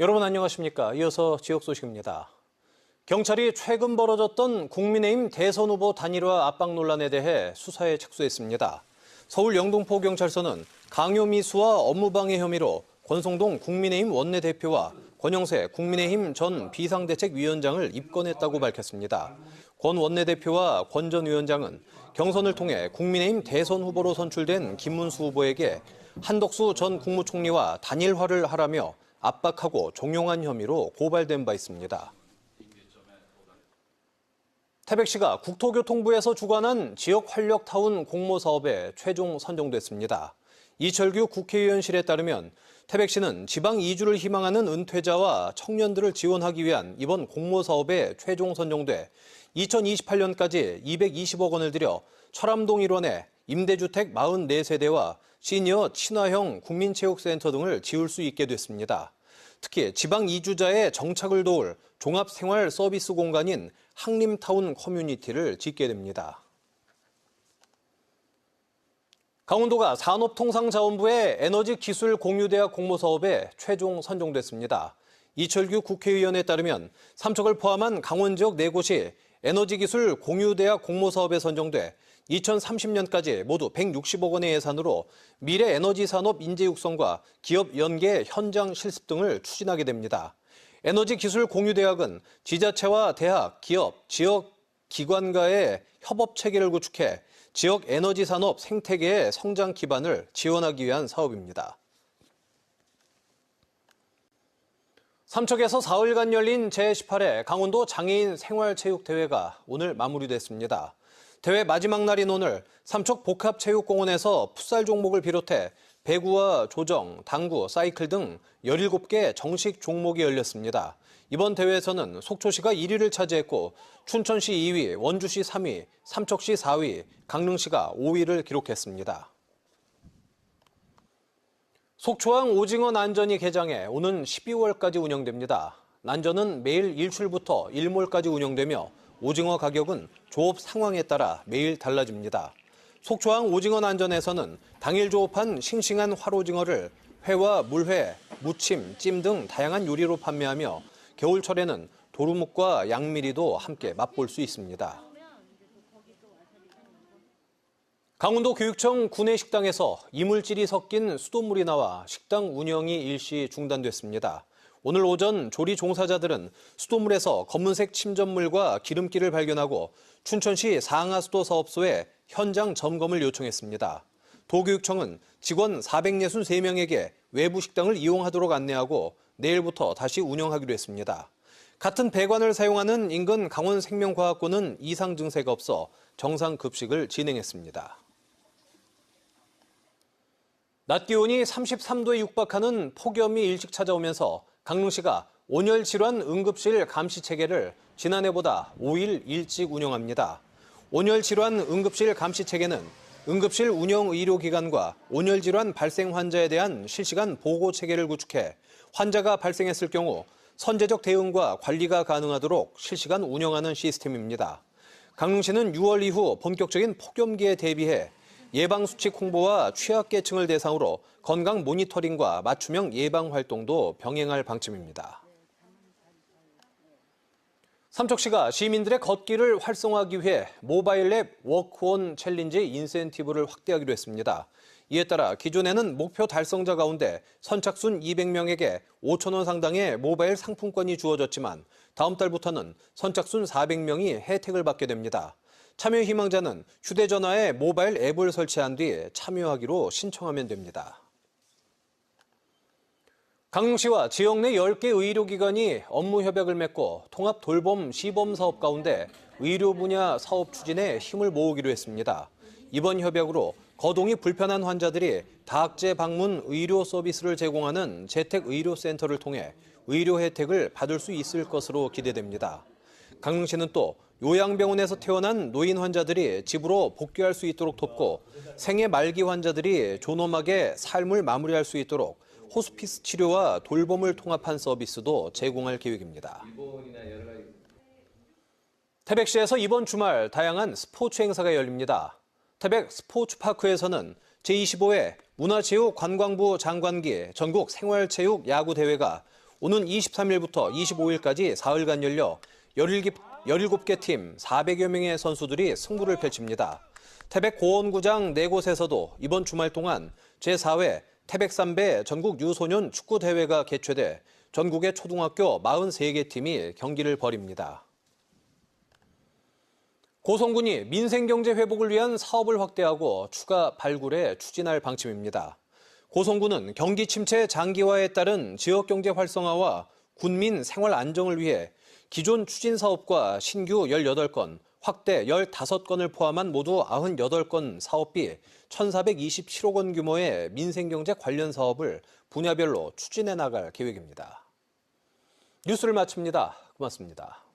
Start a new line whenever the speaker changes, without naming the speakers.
여러분 안녕하십니까? 이어서 지역 소식입니다. 경찰이 최근 벌어졌던 국민의힘 대선 후보 단일화 압박 논란에 대해 수사에 착수했습니다. 서울 영등포 경찰서는 강요미수와 업무방해 혐의로 권성동 국민의힘 원내대표와 권영세 국민의힘 전 비상대책위원장을 입건했다고 밝혔습니다. 권 원내대표와 권 전 위원장은 경선을 통해 국민의힘 대선 후보로 선출된 김문수 후보에게 한덕수 전 국무총리와 단일화를 하라며 압박하고 종용한 혐의로 고발된 바 있습니다. 태백시가 국토교통부에서 주관한 지역 활력타운 공모 사업에 최종 선정됐습니다. 이철규 국회의원실에 따르면 태백시는 지방 이주를 희망하는 은퇴자와 청년들을 지원하기 위한 이번 공모 사업에 최종 선정돼 2028년까지 220억 원을 들여 철암동 일원에 임대주택 44세대와 시니어 친화형 국민체육센터 등을 지을 수 있게 됐습니다. 특히 지방 이주자의 정착을 도울 종합생활 서비스 공간인 항림타운 커뮤니티를 짓게 됩니다. 강원도가 산업통상자원부의 에너지 기술 공유대학 공모 사업에 최종 선정됐습니다. 이철규 국회의원에 따르면 삼척을 포함한 강원 지역 4곳이 에너지 기술 공유대학 공모 사업에 선정돼 2030년까지 모두 160억 원의 예산으로 미래 에너지 산업 인재 육성과 기업 연계 현장 실습 등을 추진하게 됩니다. 에너지 기술 공유대학은 지자체와 대학, 기업, 지역 기관과의 협업 체계를 구축해 지역 에너지 산업 생태계의 성장 기반을 지원하기 위한 사업입니다. 삼척에서 사흘간 열린 제18회 강원도 장애인 생활체육대회가 오늘 마무리됐습니다. 대회 마지막 날인 오늘 삼척 복합체육공원에서 풋살 종목을 비롯해 배구와 조정, 당구, 사이클 등 17개 정식 종목이 열렸습니다. 이번 대회에서는 속초시가 1위를 차지했고 춘천시 2위, 원주시 3위, 삼척시 4위, 강릉시가 5위를 기록했습니다. 속초항 오징어 난전이 개장해 오는 12월까지 운영됩니다. 난전은 매일 일출부터 일몰까지 운영되며 오징어 가격은 조업 상황에 따라 매일 달라집니다. 속초항 오징어 난전에서는 당일 조업한 싱싱한 활오징어를 회와 물회, 무침, 찜 등 다양한 요리로 판매하며 겨울철에는 도루묵과 양미리도 함께 맛볼 수 있습니다. 강원도 교육청 구내 식당에서 이물질이 섞인 수돗물이 나와 식당 운영이 일시 중단됐습니다. 오늘 오전 조리 종사자들은 수돗물에서 검은색 침전물과 기름기를 발견하고 춘천시 상하수도 사업소에 현장 점검을 요청했습니다. 도교육청은 직원 463명에게 외부 식당을 이용하도록 안내하고 내일부터 다시 운영하기로 했습니다. 같은 배관을 사용하는 인근 강원생명과학고는 이상 증세가 없어 정상 급식을 진행했습니다. 낮 기온이 33도에 육박하는 폭염이 일찍 찾아오면서 강릉시가 온열 질환 응급실 감시 체계를 지난해보다 5일 일찍 운영합니다. 온열 질환 응급실 감시 체계는 응급실 운영 의료기관과 온열 질환 발생 환자에 대한 실시간 보고 체계를 구축해 환자가 발생했을 경우 선제적 대응과 관리가 가능하도록 실시간 운영하는 시스템입니다. 강릉시는 6월 이후 본격적인 폭염기에 대비해 예방수칙 홍보와 취약계층을 대상으로 건강 모니터링과 맞춤형 예방 활동도 병행할 방침입니다. 삼척시가 시민들의 걷기를 활성화하기 위해 모바일 앱 워크온 챌린지 인센티브를 확대하기로 했습니다. 이에 따라 기존에는 목표 달성자 가운데 선착순 200명에게 5천 원 상당의 모바일 상품권이 주어졌지만 다음 달부터는 선착순 400명이 혜택을 받게 됩니다. 참여 희망자는 휴대전화에 모바일 앱을 설치한 뒤 참여하기로 신청하면 됩니다. 강릉시와 지역 내 10개 의료기관이 업무 협약을 맺고 통합 돌봄 시범 사업 가운데 의료 분야 사업 추진에 힘을 모으기로 했습니다. 이번 협약으로 거동이 불편한 환자들이 다학제 방문 의료 서비스를 제공하는 재택 의료센터를 통해 의료 혜택을 받을 수 있을 것으로 기대됩니다. 강릉 시는 또 요양병원에서 태어난 노인 환자들이 집으로 복귀할 수 있도록 돕고 생애 말기 환자들이 존엄하게 삶을 마무리할 수 있도록 호스피스 치료와 돌봄을 통합한 서비스도 제공할 계획입니다. 태백시에서 이번 주말 다양한 스포츠 행사가 열립니다. 태백 스포츠파크에서는 제25회 문화체육관광부 장관기 전국 생활체육 야구대회가 오는 23일부터 25일까지 사흘간 열려 17, 17개 팀 400여 명의 선수들이 승부를 펼칩니다. 태백 고원구장 네 곳에서도 이번 주말 동안 제4회 태백삼배 전국 유소년 축구대회가 개최돼 전국의 초등학교 43개 팀이 경기를 벌입니다. 고성군이 민생경제 회복을 위한 사업을 확대하고 추가 발굴에 추진할 방침입니다. 고성군은 경기 침체 장기화에 따른 지역경제 활성화와 군민 생활 안정을 위해 기존 추진 사업과 신규 18건, 확대 15건을 포함한 모두 98건 사업비 1,427억 원 규모의 민생경제 관련 사업을 분야별로 추진해 나갈 계획입니다. 뉴스를 마칩니다. 고맙습니다.